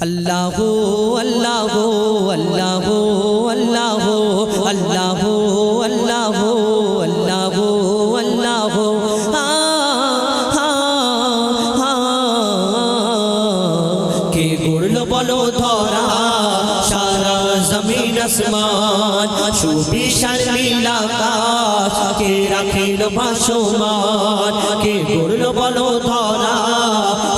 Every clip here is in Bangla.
আল্লাহ আল্লাহ আল্লাহ আল্লাহ আল্লাহ আল্লাহ আল্লাহ আল্লাহ কে গড়লো বলো ধরা? সারা জমিন আসমান সুবিশাল নীলাকাশ কে রাখিল ভাসমান? কে গড়লো বলো ধরা?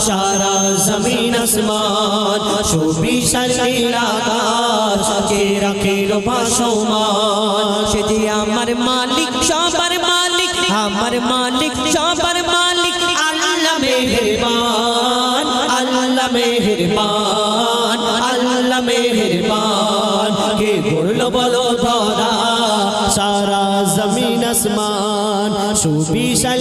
সারা জমিন আসমান, সুবিশাল নীলাকাশ কে রাখিল ভাসমান সে যে আমার মালিক, সবার মালিক, আমার মালিক, সবার মালিক, আল্লাহ মেহেরবান আল্লাহ মেহেরবান আল্লাহ মেহেরবান। কে বলল, বলো ধরা, সারা জমিন আসমান, সুবিশাল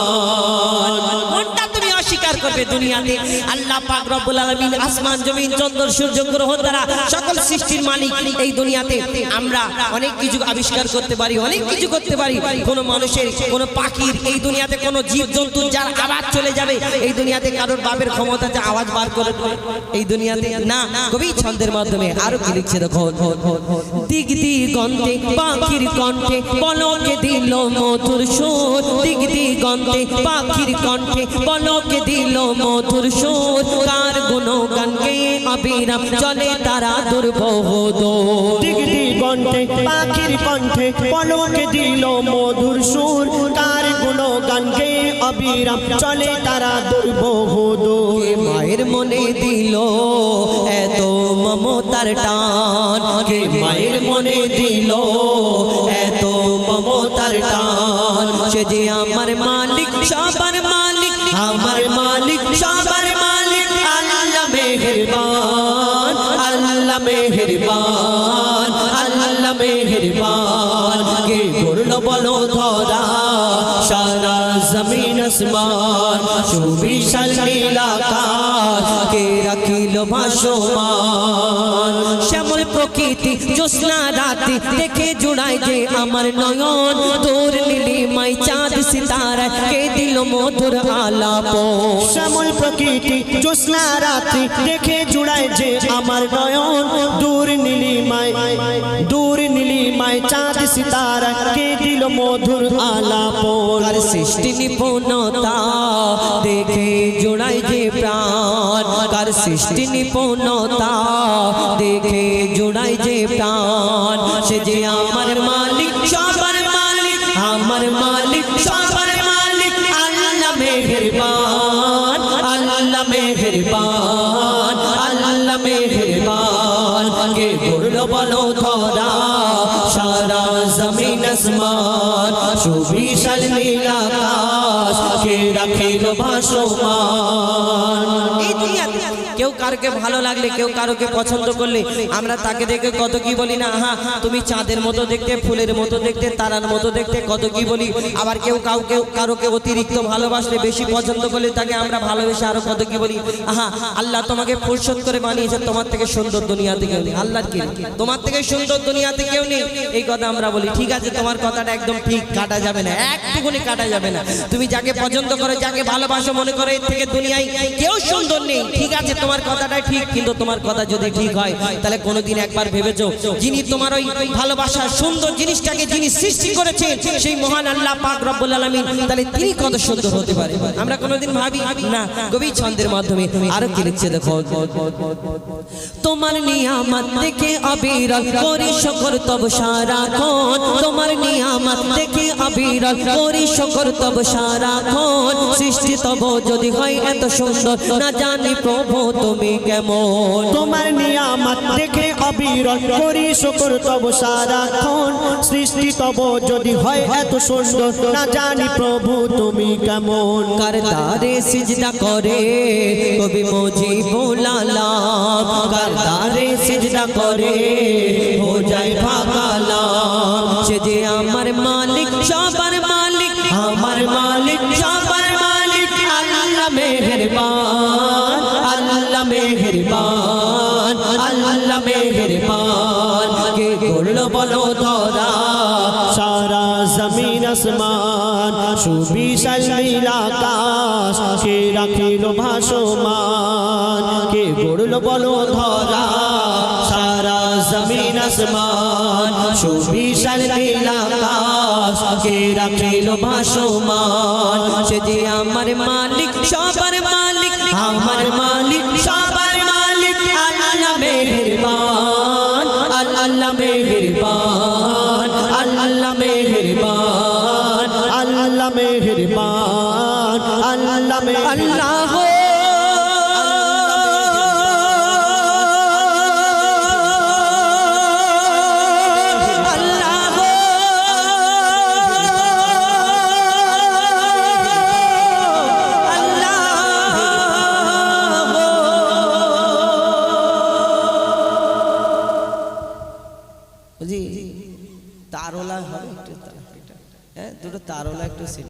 অস্বীকার করবে দুনিয়াতে। আল্লাহ পাক রব্বুল আলামিন আসমান, জমিন, চন্দ্র, সূর্য, গ্রহ দ্বারা সকল সৃষ্টির মালিক এই দুনিয়াতে। আমরা অনেক কিছু আবিষ্কার করতে পারি, অনেক কিছু করতে পারি। কোন মানুষের, কোন পাখির এই দুনিয়াতে কোন জীব জন্তু যার আওয়াজ চলে যাবে, এই দুনিয়াতে কারোর বাপের ক্ষমতা যে আওয়াজ বার করে এই দুনিয়াতে না, কবি ছন্দের মাধ্যমে আরও কি লিখছে দেখো। দিক দিগন্তে পাখির কণ্ঠে পলকে দিল মধুর সুর। দিক দিগন্তে পাখির কণ্ঠে পলকে দিল মধুর সুর কার গুণগান গেয়ে অবিরাম চলে তারা দুর্বোধ দিগদি কণ্ঠে পাখির কণ্ঠে পলকে দিল মধুর সুর কার গুণগান গে অবিরাম চলে তারা দুর্বোধ মায়ের মনে দিল এত মমতার টান? কে মায়ের মনে দিল এত মমতার টান? সে যে আমার মালিক সবার মেহেরবান, আল্লাহ মেহরবান, কে করল বলো ধরা? সারা জমিন আসমান, সুবিশাল নীলাকাশ, কে রাখিল ভাসমান? প্রকৃতি, জ্যোৎস্না রাতে দেখে জুড়াই যে আমার নয়ন। তোর নীলিমাই চাঁদ সিতারা কে দিল মধুর আলাপ। শ্যামল প্রকৃতি, জ্যোৎস্না রাতে দেখে জুড়াই যে আমার নয়ন। দূর নীলিমায় নীলিমায় চাঁদ সিতারা কে দিল মধুর আলাপন? আর সৃষ্টি নিপুণতা? দেখে জোড়াই যে প্রাণ। কার সৃষ্টি নিপুণতা? দেখে জোড়াই যে প্রাণ। সে যে আমার মালিক, সবার মালিক, আমার মালিক, সবার মালিক। আল্লাহ মেহেরবান আল্লাহ মেহেরবান আল্লাহ মেহেরবান। কে করল বলো আসমান সুবিশাল নীলাকাশ কে রাখিল ভাসমান। কেউ কারোকে ভালো লাগলে, কেউ কারোকে পছন্দ করলে, আমরা তাকে দেখে কত কি বলি না? হ্যাঁ তুমি চাঁদের মতো দেখতে, ফুলের মতো দেখতে, তারার মতো দেখতে, কত কি বলি? আবার কেউ কাউকে, কারোকে অতিরিক্ত ভালোবাসলে, বেশি পছন্দ করলে তাকে আমরা ভালোবেসে আরও কত কি বলি? আহা, আল্লাহ তোমাকে পরিশোধ করে বানিয়েছে, তোমার থেকে সুন্দর দুনিয়াতে কেউ নেই। আল্লাহর কি? তোমার থেকে সুন্দর দুনিয়াতে কেউ নেই? এই কথা আমরা বলি, ঠিক আছে, তোমার কথাটা একদম ঠিক, কাটা যাবে না একটুকুনি কাটা যাবে না। তুমি যাকে পছন্দ করো, যাকে ভালোবাসো, মনে করো এর থেকে দুনিয়ায় কেউ সুন্দর নেই। ঠিক আছে, তোমার কথাটা ঠিক, কিন্তু তোমার কথা যদি ঠিক হয়, তাহলে কোনোদিন একবার ভেবেছো, যিনি তোমার ওই ভালোবাসার সুন্দর জিনিসটাকে যিনি সৃষ্টি করেছেন, সেই মহান আল্লাহ পাক রব্বুল আলামিন, তাহলে তিনি কত সুন্দর হতে পারে। আমরা কোনোদিন ভাবি, না কবি ছন্দের মাধ্যমে আরও কি লিখছে দেখো। তোমার নিয়ামত দেখে অবিরল করি শকর তব সারাক্ষণ তোমার নিয়ামত দেখে করি শকর তব সারাক্ষণ সৃষ্টি তব যদি হয় এত সুন্দর। না জানি প্রভু তুমি কেমন। তোমার নিয়ামত দেখে অবিরত করি শুকর তব সারাক্ষণ সৃষ্টি তব যদি হয় এত সুন্দর। না জানি প্রভু তুমি কেমন। কার তারে সিজদা করে? কবি মজি বোলালাম কার তারে সিজদা করে? হো যায় মেহেরবান, আল্লাহ মেহেরবান আল্লাহ মেহেরবান। কে করল বলো ধরা, সারা জমিন আসমান, সুবিশাল নীল আকাশ, কে রাখিল ভাসমান? কে গড়ল বলো ধরা, সারা জমিন আসমান, সুবিশাল নীল আকাশ কে রাখিল ভাসমান। সে যে আমার মালিক, সবার মালিক, আমার মালিক, সবার মালিক, আল্লাহ মেহেরবান আল্লাহ মেহেরবান আল্লাহ মেহেরবান আল্লাহ মেহেরবান, আল্লাহ আল্লাহ Pues sí.